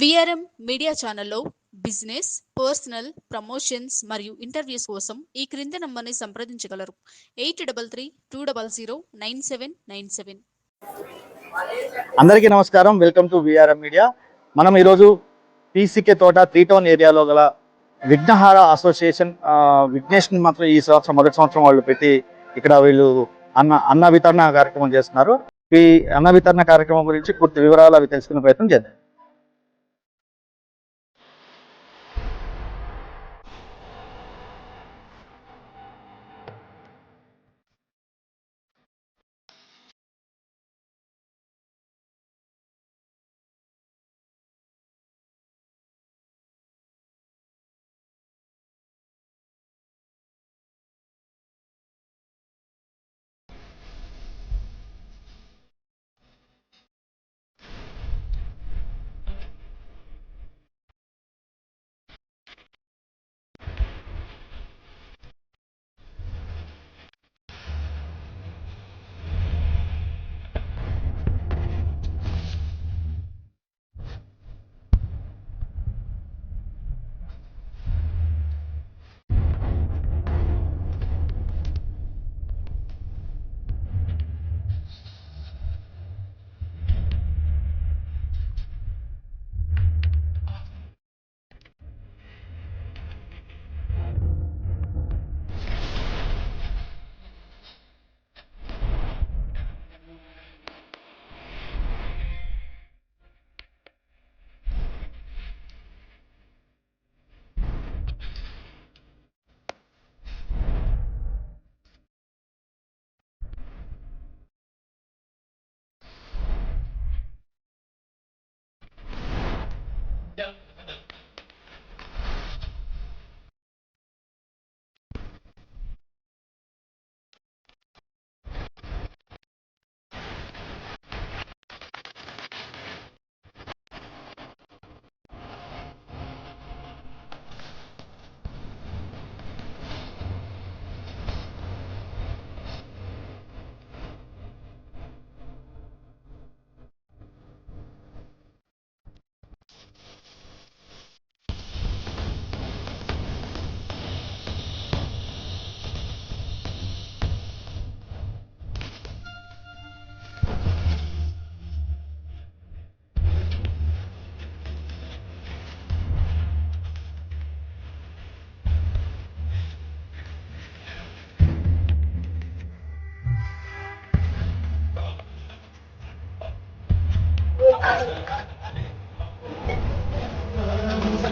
VRM media ఛానల్లో business personal promotions మరియు interviews కోసం ఈ క్రింది నంబర్ని సంప్రదించగలరు. Eight double three two double zero nine seven nine seven. అందరికీ నమస్కారం. వెల్కమ్ టు విఆర్ఎం మీడియా మనం ఈరోజు పీసీకే తోట త్రీ టౌన్ ఏరియాలో గల విఘ్నహార అసోసియేషన్ విఘ్నేష్ని మాత్రం ఈ సంవత్సరం మొదటి సంవత్సరం వాళ్ళు పెట్టి ఇక్కడ వీళ్ళు అన్న అన్న వితరణ కార్యక్రమం చేస్తున్నారు. ఈ అన్న వితరణ కార్యక్రమం గురించి పూర్తి వివరాలు అవి తెలుసుకునే ప్రయత్నం చేద్దాం.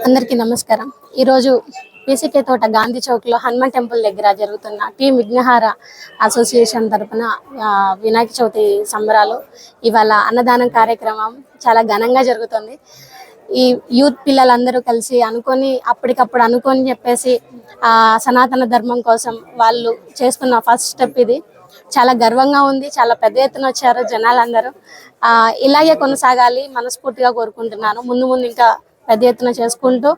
అందరికీ నమస్కారం. ఈరోజు పీసీకే తోట గాంధీ చౌక్లో హనుమాన్ టెంపుల్ దగ్గర జరుగుతున్న టీం విఘ్నహార అసోసియేషన్ తరపున వినాయక చవితి సంబరాలు. ఇవాళ అన్నదానం కార్యక్రమం చాలా ఘనంగా జరుగుతుంది. ఈ యూత్ పిల్లలందరూ కలిసి అనుకొని అప్పటికప్పుడు అనుకొని చెప్పేసి ఆ సనాతన ధర్మం కోసం వాళ్ళు చేస్తున్న ఫస్ట్ స్టెప్ ఇది. చాలా గర్వంగా ఉంది చాలా పెద్ద ఎత్తున వచ్చారు జనాలందరూ. ఇలాగే కొనసాగాలి మనస్ఫూర్తిగా కోరుకుంటున్నాను. ముందు ముందు ఇంకా పెద్ద ఎత్తున చేసుకుంటూ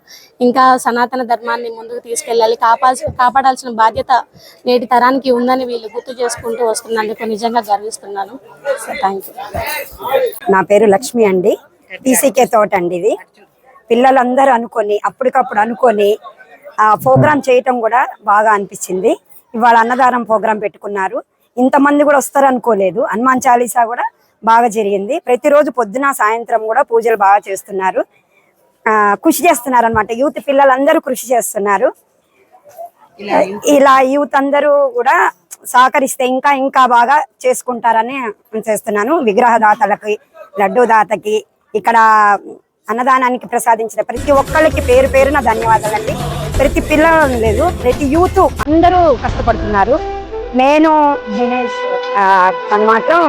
ఇంకా సనాతన ధర్మాన్ని ముందుకు తీసుకెళ్ళాలి. కాపాల్సి కాపాడాల్సిన బాధ్యత నేటి తరానికి ఉందని వీళ్ళు గుర్తు చేసుకుంటూ వస్తున్నందుకు నిజంగా గర్విస్తున్నాను. థ్యాంక్ యూ నా పేరు లక్ష్మి అండి. టీసీకే తోట అండి ఇది. పిల్లలందరూ అనుకొని అప్పటికప్పుడు అనుకొని ఆ ప్రోగ్రామ్ చేయటం కూడా బాగా అనిపించింది. ఇవాళ అన్నదానం ప్రోగ్రాం పెట్టుకున్నారు. ఇంతమంది కూడా వస్తారు అనుకోలేదు హనుమాన్ చాలీసా కూడా బాగా జరిగింది. ప్రతిరోజు పొద్దున సాయంత్రం కూడా పూజలు బాగా చేస్తున్నారు. కృషి చేస్తున్నారు అనమాట యూత్ పిల్లలందరూ కృషి చేస్తున్నారు. ఇలా యూత్ అందరూ కూడా సహకరిస్తే ఇంకా ఇంకా బాగా చేసుకుంటారని చేస్తున్నాను. విగ్రహదాతలకి లడ్డూ దాతకి ఇక్కడ అన్నదానానికి ప్రసాదించిన ప్రతి ఒక్కళ్ళకి పేరు పేరున ధన్యవాదాలండి. ప్రతి పిల్లలు లేదు ప్రతి యూత్ అందరూ కష్టపడుతున్నారు. నేను దినేష్ తను మాత్రం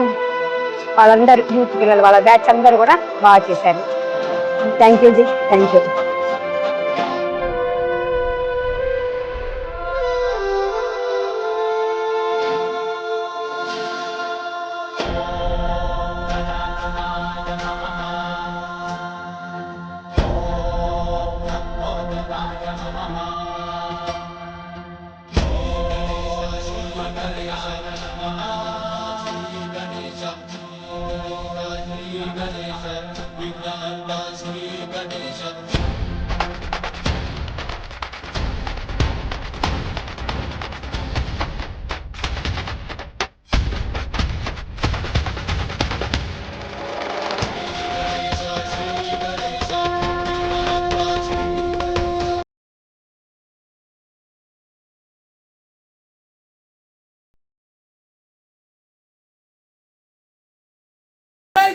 వాళ్ళందరూ యూత్ పిల్లలు వాళ్ళ బ్యాచ్ అందరూ కూడా బాగా చేశారు. Thank you ji thank you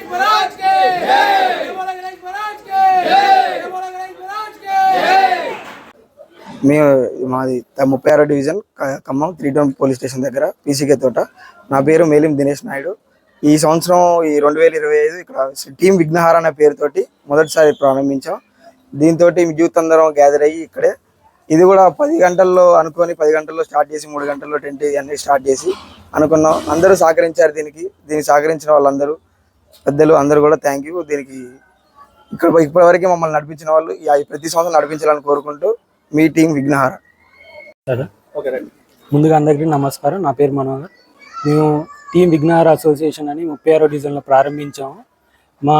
महाराज के మేము మాది త- ముప్పై ఆరో డివిజన్ క- Khammam three town police station దగ్గర పీసీకే తోట నా పేరు మేలిం దినేష్ నాయుడు ఈ సంవత్సరం ఈ రెండు వేల ఇరవై ఐదు ఇక్కడ టీం విఘ్నహార అనే పేరుతోటి మొదటిసారి ప్రారంభించాం దీంతో యూత్ అందరం గ్యాదర్ అయ్యి ఇక్కడే ఇది కూడా పది గంటల్లో అనుకొని పది గంటల్లో స్టార్ట్ చేసి మూడు గంటల్లో టెంట్ అన్ని స్టార్ట్ చేసి అనుకున్నాం అందరూ సహకరించారు దీనికి దీనికి సహకరించిన వాళ్ళందరూ పెద్దలు అందరూ కూడా థ్యాంక్ యూ దీనికి ఇక్కడ ఇప్పటివరకు మమ్మల్ని నడిపించిన వాళ్ళు ఈ ప్రతి సంవత్సరం నడిపించాలని కోరుకుంటూ మీ టీం విఘ్నహార. ముందుగా అందరికీ నమస్కారం. నా పేరు మనోహర్. మేము టీం విఘ్నహార అసోసియేషన్ అని ముప్పై ఆరో డివిజన్లో ప్రారంభించాము. మా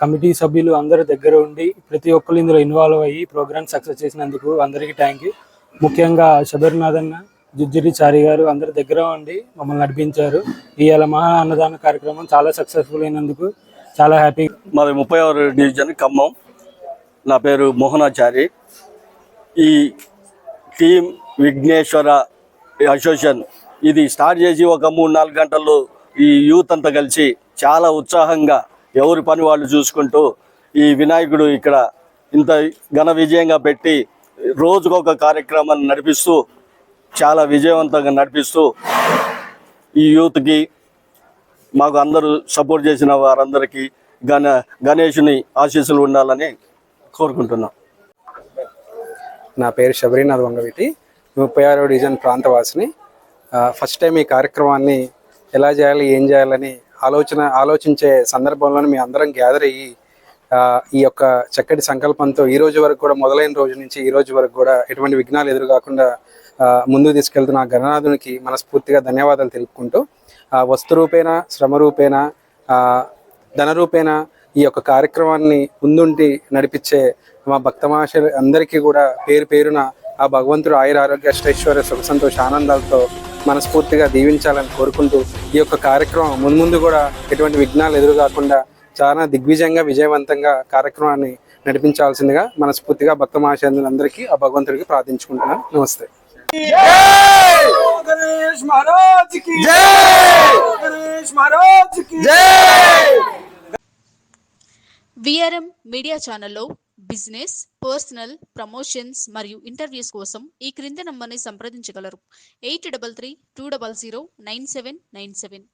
కమిటీ సభ్యులు అందరూ దగ్గర ఉండి ప్రతి ఒక్కరు ఇందులో ఇన్వాల్వ్ అయ్యి ప్రోగ్రామ్ సక్సెస్ చేసినందుకు అందరికీ థ్యాంక్ యూ ముఖ్యంగా శబరినాథ్ అన్న జుజ్జిరి చారి గారు అందరి దగ్గర ఉండి మమ్మల్ని నడిపించారు. ఇవాళ మహా అన్నదాన కార్యక్రమం చాలా సక్సెస్ఫుల్ అయినందుకు చాలా హ్యాపీ మాది ముప్పై ఆరు డివిజన్ ఖమ్మం. నా పేరు మోహనాచారి. ఈ టీం విఘ్నేశ్వర అసోసియేషన్ ఇది స్టార్ట్ చేసి ఒక మూడు నాలుగు గంటల్లో ఈ యూత్ అంతా కలిసి చాలా ఉత్సాహంగా ఎవరి పని వాళ్ళు చూసుకుంటూ ఈ వినాయకుడు ఇక్కడ ఇంత ఘన విజయంగా పెట్టి రోజుకొక కార్యక్రమాన్ని నడిపిస్తూ చాలా విజయవంతంగా నడిపిస్తూ ఈ యూత్కి మాకు అందరూ సపోర్ట్ చేసిన వారందరికీ గణ గణేషుని ఆశీస్సులు ఉండాలని కోరుకుంటున్నాం. నా పేరు శబరినాథ్ వంగవీటి ముప్పై ఆరో డివిజన్ ప్రాంతవాసిని. ఫస్ట్ టైం ఈ కార్యక్రమాన్ని ఎలా చేయాలి ఏం చేయాలని ఆలోచన ఆలోచించే సందర్భంలో మీ అందరం గ్యాదర్ అయ్యి ఈ యొక్క చక్కటి సంకల్పంతో ఈ రోజు వరకు కూడా మొదలైన రోజు నుంచి ఈ రోజు వరకు కూడా ఎటువంటి విఘ్నాలు ఎదురు కాకుండా ముందుకు తీసుకెళ్తున్న ఆ గణనాథునికి మనస్ఫూర్తిగా ధన్యవాదాలు తెలుపుకుంటూ ఆ, వస్తు రూపేణ శ్రమ ధన ఈ యొక్క కార్యక్రమాన్ని ముందుండి నడిపించే మా భక్తమాష అందరికీ కూడా పేరు పేరున ఆ భగవంతుడు ఆయుర ఆరోగ్య అష్టైశ్వర్య సుఖ సంతోష ఆనందాలతో మనస్ఫూర్తిగా దీవించాలని కోరుకుంటూ ఈ యొక్క కార్యక్రమం ముందు ముందు కూడా ఎటువంటి విఘ్నాలు ఎదురు కాకుండా చాలా దిగ్విజయంగా విజయవంతంగా కార్యక్రమాన్ని నడిపించాల్సిందిగా మనస్ఫూర్తిగా భక్త మహాశయందులందరికీ ఆ భగవంతుడికి ప్రార్థించుకుంటున్నాను. నమస్తే. విఆర్ఎం మీడియా ఛానల్లో బిజినెస్ పర్సనల్ ప్రమోషన్స్ మరియు ఇంటర్వ్యూస్ కోసం ఈ క్రింది నంబర్ని సంప్రదించగలరు. Eight double three two double zero nine seven nine seven.